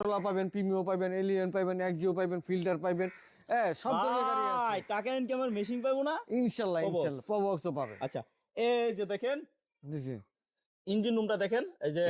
এক্সকোলা পাবেন প্রিমিও পাবেন এলিয়ন পাবেন একজিও পাবেন ফিল্টার পাবেন হ্যাঁ সব ধরনের গাড়ি আছে। টাকা ইনকামের মেশিন পাবো না। ইনশাল্লাহ প্রবক্সও পাবে। আচ্ছা এই যে দেখেন জি ইঞ্জিন রুমটা দেখেন এই যে?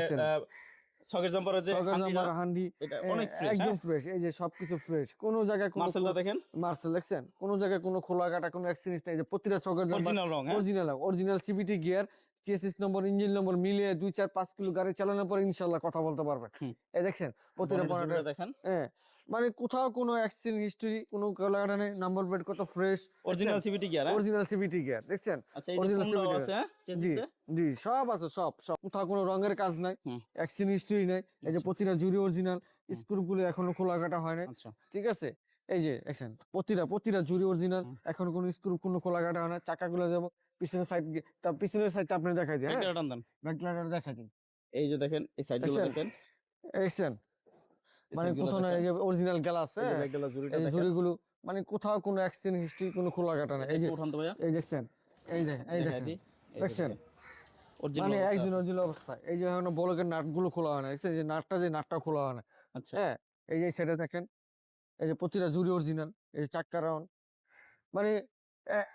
সকের জাম্পারের যে জামার হান্ডি এটা অনেক fresh, একদম হ্যাঁ? ফ্রেশ এই যে সবকিছু ফ্রেশ কোনো জায়গায় কোনো মার্সেলটা দেখেন। মার্সেল দেখছেন? কোনো জায়গায় কোনো খোলা কাটা কোনো অ্যাক্সিডেন্ট নেই। যে প্রতিটা চকের অরিজিনাল রং হ্যাঁ? Original original CVT gear chassis number engine number মিলিয়ে দুই চার পাঁচ কিলো গাড়ি চালানোর পর ইনশাল্লাহ কথা বলতে পারবেন। এই দেখছেন? প্রতিটা দেখেন। হ্যাঁ মানে কোথাও কোনো অ্যাক্সিডেন্ট হিস্টরি কোনো কালার নেই নাম্বার প্লেট কত ফ্রেশ অরিজিনাল সিভিটি গিয়ার হ্যাঁ? অরিজিনাল সিবিটি গিয়ার দেখছেন? আচ্ছা এই যে original ফোনটাও CVT আছে হ্যাঁ? জি জি সব আছে সব সব। কোথাও কোনো রঙের কাজ নাই। অ্যাক্সিডেন্ট হিস্টরি নাই। এই যে প্রতিটা জুড়ি অরিজিনাল স্ক্রুগুলো এখনও খোলা কাটা হয় নাই। আচ্ছা। ঠিক আছে? এই যে দেখছেন প্রতিটা প্রতিটা জুড়ি অরিজিনাল এখন কোনো স্ক্রু কোনো খোলা কাটা হয় না চাকাগুলো যেমন পিছনের সাইড তার পিছনের সাইডটা আপনি দেখাই দিন হ্যাঁ? ব্যাকলাইটার দেখাই দিন। এই যে দেখেন এই সাইডগুলো। দেখেন। দেখছেন? মানে কোথাও না এই যে অরিজিনাল গ্লাস এই হ্যাঁ? দেখেন। জুড়িগুলো মানে কোথাও কোনো অ্যাক্সিডেন্ট হিস্ট্রি কোনো খোলা কাটা না এই যে তো এই দেখছেন? এই দেখেন এই দেখেন। দেখছেন? মানে অবস্থা একজন অরিজিনাল অবস্থা। এই যে এখন বলকের নাটগুলো খোলা হয় না এই যে নাটটা যে নাটটা খোলা হয় না। আচ্ছা। হ্যাঁ? এই যে সেটা দেখেন এই যে প্রতিটা জুড়ি অরিজিনাল এই যে চাক্কা রাউন্ড মানে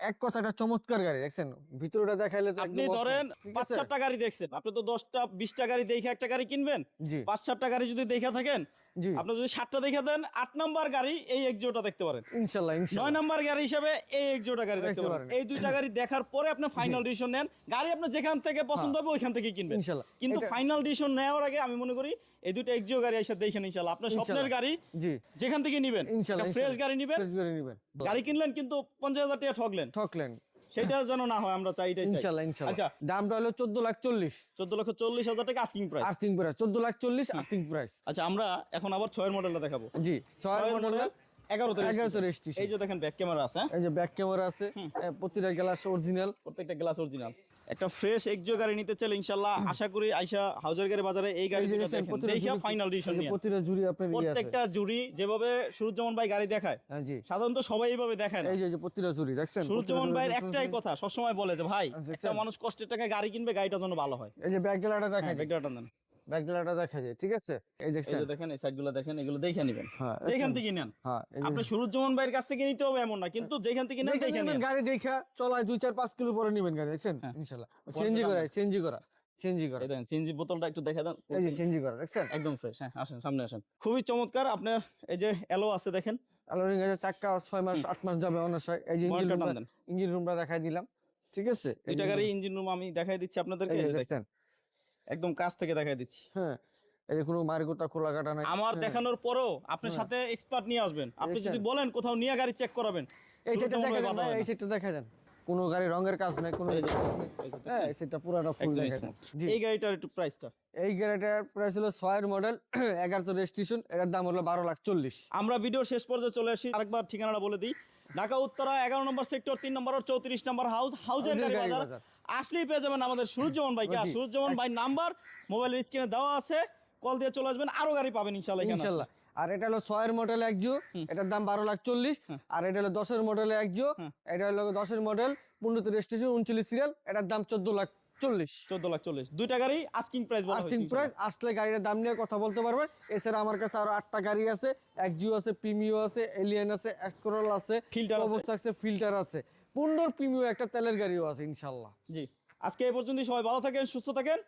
এক কথা একটা চমৎকার গাড়ি দেখছেন? ভিতরটা দেখাইলে আপনি ধরেন পাঁচ সাতটা গাড়ি দেখছেন। আপনি তো দশটা বিশটা গাড়ি দেখে একটা গাড়ি কিনবেন। জি। পাঁচ সাতটা গাড়ি যদি দেখে থাকেন আপনি যদি সাতটা দেখে দেন আট নাম্বার গাড়ি এই এক একজোটা দেখতে পারেন। ইনশাল্লাহ নয় নাম্বার গাড়ি হিসেবে এই একজোটা গাড়ি দেখতে পারেন। এই দুইটা গাড়ি দেখার পরে আপনি ফাইনাল ডিসিশন নেন। গাড়ি আপনি যেখান থেকে পছন্দ হবে ওইখান থেকে কিনবেন। ইনশাল্লাহ। কিন্তু ফাইনাল ডিসিশন নেওয়ার আগে আমি মনে করি এই দুইটা একজিও গাড়ি এসে দেখেন ইনশাল্লাহ। আপনার স্বপ্নের গাড়ি জি। যেখান থেকে নিবেন। ইনশাল্লাহ ফ্রেশ গাড়ি নিবেন। ফ্রেশ গাড়ি নিবেন। গাড়ি কিনলেন কিন্তু পঞ্চাশ হাজার টাকা ঠকলেন। ঠকলেন। সেটা যেন না হয় আমরা চাই এটাই চাই। ইনশাআল্লাহ ইনশাল্লাহ। আচ্ছা। দামটা হলো চোদ্দ লাখ চল্লিশ। চোদ্দ লক্ষ চল্লিশ হাজার টাকা আস্কিং প্রাইস আস্কিং প্রাইস চোদ্দ লাখ 40 আস্কিং প্রাইস আচ্ছা আমরা এখন আবার 6 এর মডেলটা দেখাবো। জি 6 এর মডেল মডেল এগারোতে এগারোতে registration। registration। এই যে দেখেন ব্যাক ক্যামেরা আছে হ্যাঁ? এই যে ব্যাক ক্যামেরা আছে প্রতিটা গ্লাস অরিজিনাল প্রত্যেকটা গ্লাস অরিজিনাল একটা ফ্রেশ একজো গাড়ি নিতে চাইলে ইনশাল্লাহ আশা করি আইসা হাউজার গাড়ি বাজারে এই গাড়ি দেখা ফাইনাল ডিসিশন নিয়ে। প্রতিটা জুরি আপনার আছে। প্রত্যেকটা জুরি যেভাবে সুরজমন ভাই গাড়ি দেখায় হ্যাঁ, জি। সাধারণত সবাই এইভাবে দেখায় এই যে প্রতিটা জুরি দেখছেন? সুরজমন ভাইয়ের একটাই কথা সবসময় বলে যে ভাই আচ্ছা, একটা মানুষ কষ্টের টাকায় গাড়ি কিনবে গাড়িটা যেন ভালো হয়। এই যে ব্যাক গ্লাসটা ব্যাকগ্রাউন্ডটা হ্যাঁ যায় দেন। দেখা যায় ঠিক আছে? এই যে দেখেন এই সাইডগুলো দেখেন এগুলো দেখে নেবেন। হ্যাঁ যেখান থেকে নেন। হ্যাঁ আপনি সুরুজ্জামান ভাইয়ের কাছ থেকে নিতে হবে এমন না কিন্তু যেখান থেকে নেন দেখে গাড়ি দেখা চলায় দুই চার পাঁচ কিলো পরে নিবেন গাড়ি দেখছেন? সিএনজি করা করা সিএনজি করা এই দেখেন সিএনজি বোতলটা একটু দেখে দেন এই যে সিএনজি করা দেখছেন? একদম ফ্রেশ হ্যাঁ আসেন সামনে আসেন। খুবই চমৎকার আপনার এই যে এলো আছে দেখেন। আলোরিং আছে চাক্কা ছয় মাস আট মাস যাবে অনার্সায় এই যে ইঞ্জিন রুমটা দেখাই দিলাম ঠিক আছে? যে- গাড়ি ইঞ্জিন রুম আমি দেখাই দিচ্ছি আপনাদেরকে দেখছেন? একদম কাছ থেকে দেখাই দিচ্ছি। হ্যাঁ এই কোনো মার্গতা খোলা কাটা নাই আমার দেখানোর পরও আপনার সাথে এক্সপার্ট নিয়ে আসবেন। আপনি যদি বলেন কোথাও নিয়ে গাড়ি চেক করাবেন এই সেটটা সুরুজ্জামান দেখা ভাই যান বাধা হয় এই সেটটা দেখা যান কোনো গাড়ি রঙের কাজ নাই কোনো হ্যাঁ এই সেটটা পুরাটা ফুল এই গাড়িটার একটু প্রাইসটা এই গাড়িটার প্রাইস হলো ছয়ের মডেল এগারোতে রেজিস্ট্রেশন এটার দাম হলো বারো লাখ চল্লিশ। আমরা ভিডিও শেষ পর্যায়ে চলে আসি। আরেকবার ঠিকানাটা বলে দিই। ঢাকা উত্তরা এগারো নম্বর সেক্টর তিন নম্বর চৌত্রিশ নম্বর হাউস হাউজের গাড়ি বাজার। আসলেই পেয়ে যাবেন আমাদের সুরুজ্জামান ভাইকে। সুরুজ্জামান ভাই নাম্বার মোবাইলের স্ক্রিনে দেওয়া আছে। কল দিয়ে চলে আসবেন আরও গাড়ি পাবেন ইনশাল্লাহ ইনশাল্লাহ আর এটা হলো ছয়ের মডেল একজো এটার দাম বারো লাখ চল্লিশ। আর এটা হলো দশের মডেল একজো এটা হলো দশের মডেল পনেরো রেজিস্ট্রেশন উনচল্লিশ সিরিয়াল এটার দাম চোদ্দ লাখ চল্লিশ চোদ্দ লাখ চল্লিশ। দুইটা গাড়ি আস্কিং প্রাইস বলা প্রাইস আসলে গাড়ির দাম নিয়ে কথা বলতে পারবেন। এছাড়া আমার কাছে আরও আটটা গাড়ি আছে একজিও আছে প্রিমিও আছে এলিয়ান আছে এক্সকোরল আছে Filter অবস্থা আছে ফিল্টার আছে। পনেরো প্রিমিও একটা তেলের গাড়িও আছে ইনশাল্লাহ। জি। আজকে এই পর্যন্ত সবাই ভালো থাকেন সুস্থ থাকেন।